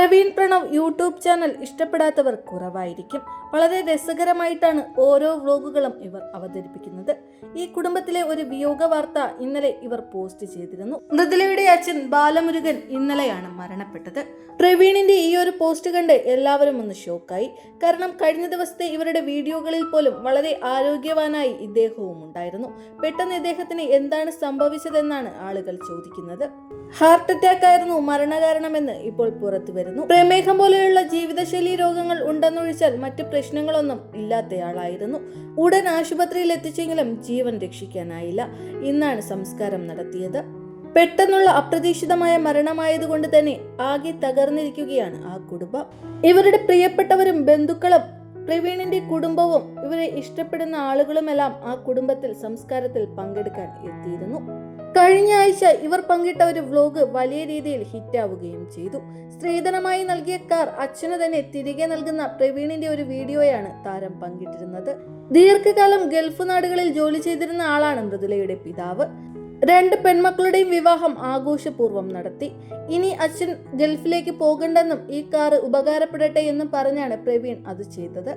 Praveen Pranav YouTube channel ഇഷ്ടപ്പെടാത്തവർ കുറവായിരിക്കും. വളരെ രസകരമായിട്ടാണ് ഓരോ വ്ലോഗുകളും ഇവർ അവതരിപ്പിക്കുന്നത്. ഈ കുടുംബത്തിലെ ഒരു വിയോഗ വാർത്ത ഇന്നലെ ഇവർ പോസ്റ്റ് ചെയ്തിരുന്നു. മൃദുലയുടെ അച്ഛൻ ബാലമുരുകൻ ഇന്നലെയാണ് മരണപ്പെട്ടത്. പ്രവീണിന്റെ ഈ ഒരു പോസ്റ്റ് കണ്ട് എല്ലാവരും ഒന്ന് ഷോക്കായി. കാരണം കഴിഞ്ഞ ദിവസത്തെ ഇവരുടെ വീഡിയോകളിൽ പോലും വളരെ ആരോഗ്യവാനായി ഇദ്ദേഹവും ഉണ്ടായിരുന്നു. പെട്ടെന്ന് ഇദ്ദേഹത്തിന് എന്താണ് സംഭവിച്ചതെന്നാണ് ആളുകൾ ചോദിക്കുന്നത്. ഹാർട്ട് അറ്റാക്ക് ആയിരുന്നു മരണകാരണമെന്ന് ഇപ്പോൾ പുറത്തു വരുന്നു പ്രമേഹം പോലെയുള്ള ജീവിതശൈലി രോഗങ്ങൾ ഉണ്ടെന്നൊഴിച്ചാൽ മറ്റ് പ്രശ്നങ്ങളൊന്നും ഇല്ലാത്തയാളായിരുന്നു. ഉടൻ ആശുപത്രിയിൽ എത്തിച്ചെങ്കിലും ജീവൻ രക്ഷിക്കാനായില്ല. ഇന്നാണ് സംസ്കാരം നടത്തിയത്. പെട്ടെന്നുള്ള അപ്രതീക്ഷിതമായ മരണമായതുകൊണ്ട് തന്നെ ആകെ തകർന്നിരിക്കുകയാണ് ആ കുടുംബം. ഇവരുടെ പ്രിയപ്പെട്ടവരും ബന്ധുക്കളും പ്രവീണിന്റെ കുടുംബവും ഇവരെ ഇഷ്ടപ്പെടുന്ന ആളുകളുമെല്ലാം ആ കുടുംബത്തിൽ സംസ്കാരത്തിൽ പങ്കെടുക്കാൻ എത്തിയിരുന്നു. കഴിഞ്ഞ ആഴ്ച ഇവർ പങ്കിട്ട ഒരു വ്ലോഗ് വലിയ രീതിയിൽ ഹിറ്റാവുകയും ചെയ്തു. സ്ത്രീധനമായി നൽകിയ കാർ അച്ഛന് തന്നെ തിരികെ നൽകുന്ന പ്രവീണിന്റെ ഒരു വീഡിയോയാണ് താരം പങ്കിട്ടിരുന്നത്. ദീർഘകാലം ഗൾഫ് നാടുകളിൽ ജോലി ചെയ്തിരുന്ന ആളാണ് മൃദുലയുടെ പിതാവ്. രണ്ട് പെൺമക്കളുടെയും വിവാഹം ആഘോഷപൂർവം നടത്തി. ഇനി അച്ഛൻ ഗൾഫിലേക്ക് പോകണ്ടെന്നും ഈ കാറ് ഉപകാരപ്പെടട്ടെ എന്നും പറഞ്ഞാണ് പ്രവീൺ അത് ചെയ്തത്.